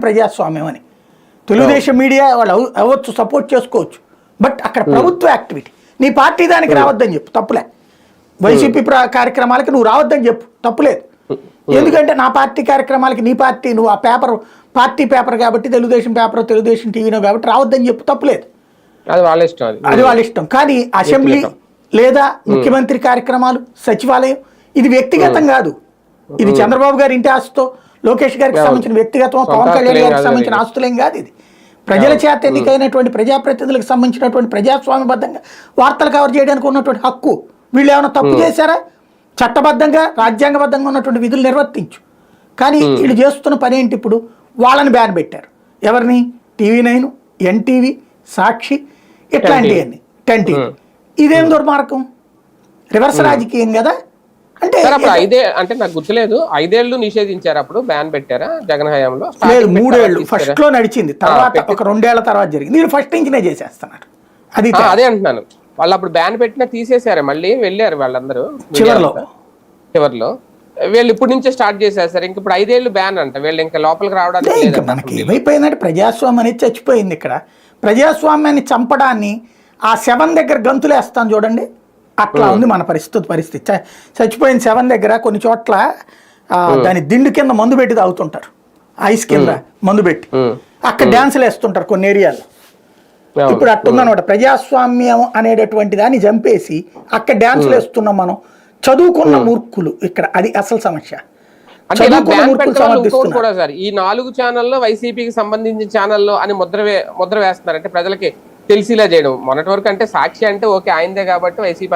ప్రజాస్వామ్యం అని తెలుగుదేశం మీడియా వాళ్ళు అవ- అవ్వచ్చు సపోర్ట్ చేసుకోవచ్చు. బట్ అక్కడ ప్రభుత్వ యాక్టివిటీ. నీ పార్టీ దానికి రావద్దని చెప్పు తప్పులే. వైసీపీ కార్యక్రమాలకి నువ్వు రావద్దని చెప్పు తప్పులేదు. ఎందుకంటే నా పార్టీ కార్యక్రమాలకి నీ పార్టీ నువ్వు ఆ పేపర్ పార్టీ పేపర్ కాబట్టి తెలుగుదేశం పేపర్ తెలుగుదేశం టీవీనో కాబట్టి రావద్దని చెప్పు తప్పులేదు. అది వాళ్ళ ఇష్టం అది. అది వాళ్ళ ఇష్టం. కానీ అసెంబ్లీ లేదా ముఖ్యమంత్రి కార్యక్రమాలు సచివాలయం ఇది వ్యక్తిగతం కాదు. ఇది చంద్రబాబు గారి ఇంటి ఆస్తితో లోకేష్ గారికి సంబంధించిన వ్యక్తిగతం పవన్ కళ్యాణ్ గారికి సంబంధించిన. ఆస్తులేం కాదు ఇది. ప్రజల చేత ఎన్నికైనటువంటి ప్రజాప్రతినిధులకు సంబంధించినటువంటి ప్రజాస్వామ్యబద్ధంగా వార్తలు కవర్ చేయడానికి ఉన్నటువంటి హక్కు. వీళ్ళు ఏమైనా తప్పు చేశారా? చట్టబద్ధంగా రాజ్యాంగబద్ధంగా ఉన్నటువంటి విధులు నిర్వర్తించు. కానీ వీళ్ళు చేస్తున్న పని ఏంటి ఇప్పుడు? వాళ్ళని బ్యాన్ పెట్టారు. ఎవరిని? టీవీ నైన్ ఎన్టీవీ సాక్షి ఇట్లాంటివన్నీ టెన్ టీవీ. ఇదేం దుర్మార్గం? రివర్స్ రాజకీయం కదా? అంటే అప్పుడు ఐదే అంటే నాకు గుర్తులేదు. ఐదేళ్ళు నిషేధించారు అప్పుడు బ్యాన్ పెట్టారా జగన్ హయాంలో? లేదు తర్వాత ఫస్ట్? లో నడిచింది. తర్వాత ఒక రెండేళ్ళ తర్వాత జరిగింది. మీరు ఫస్ట్ నుంచినే చేసేస్తున్నారు అది అదే అంటున్నాను. వాళ్ళు అప్పుడు బ్యాన్ పెట్టినా తీసేశారు మళ్ళీ వెళ్ళారు వాళ్ళందరూ? చివర్లో. చివర్లో. వీళ్ళు ఇప్పటి నుంచే స్టార్ట్ చేశారు సార్ ఇంక ఇప్పుడు ఐదేళ్ళు బ్యాన్ అంట. వీళ్ళు ఇంకా లోపలికి రావడానికి ఇంకా. మనకి ఏమైపోయిందంటే ప్రజాస్వామ్యం అనేది చచ్చిపోయింది ఇక్కడ. ప్రజాస్వామ్యాన్ని చంపడాన్ని ఆ శవం దగ్గర గంతులేస్తాం చూడండి. అట్లా ఉంది మన పరిస్థితి పరిస్థితి. చచ్చిపోయిన శవం దగ్గర కొన్ని చోట్ల దాని దిండు కింద మందు పెట్టి తాగుతుంటారు. ఐస్ కింద మందు పెట్టి. అక్కడ డ్యాన్సులు వేస్తుంటారు కొన్ని ఏరియాల్లో. అవును. ఇప్పుడు అట్టుందనమాట ప్రజాస్వామ్యం అనేటటువంటి దాన్ని చంపేసి అక్కడ డ్యాన్సులు వేస్తున్నాం మనం. చదువుకున్న మూర్ఖులు ఇక్కడ. అది అసలు సమస్య. కూడా సార్ ఈ నాలుగు ఛానల్లో వైసీపీకి సంబంధించిన ఛానల్లో అని ముద్ర వే- ముద్ర వేస్తున్నారు. అంటే ప్రజలకి తెలిసిలా చేయడం. మొన్నటి వరకు అంటే సాక్షి అంటే ఓకే ఆయనదే కాబట్టి వైసీపీ